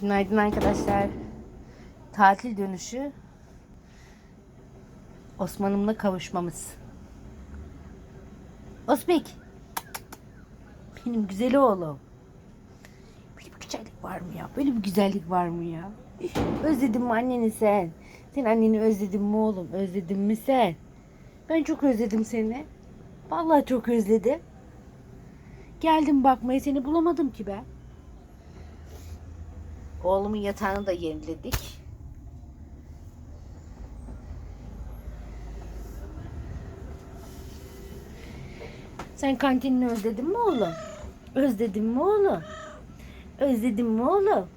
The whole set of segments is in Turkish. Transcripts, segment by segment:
Günaydın arkadaşlar. Tatil dönüşü Osman'ımla kavuşmamız. Osbek. Benim güzel oğlum. Böyle bir güzellik var mı ya? Böyle bir güzellik var mı ya? Özledin mi anneni sen? Sen anneni özledin mi oğlum? Özledin mi sen? Ben çok özledim seni. Vallahi çok özledim. Geldim bakmaya seni bulamadım ki ben. Oğlumun yatağını da yeniledik. Sen kantinini özledin mi oğlum? Özledin mi oğlum? Özledin mi oğlum?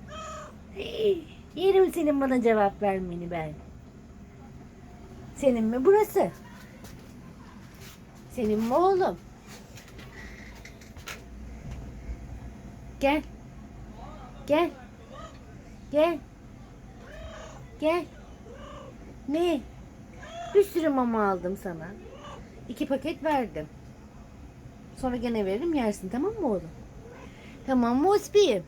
Yerim senin bana cevap vermeni ben. Senin mi burası? Senin mi oğlum? Gel. Gel. Gel. Gel. Ne? Bir sürü mama aldım sana. İki paket verdim. Sonra gene veririm yersin tamam mı oğlum? Tamam mı Ospi'yim?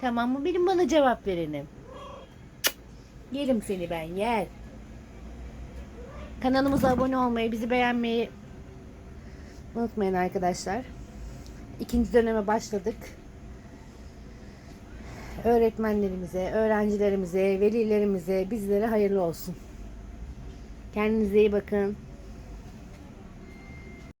Tamam mı benim bana cevap verenim? Yerim seni ben yer. Kanalımıza abone olmayı, bizi beğenmeyi unutmayın arkadaşlar. İkinci döneme başladık. Öğretmenlerimize, öğrencilerimize, velilerimize, bizlere hayırlı olsun. Kendinize iyi bakın.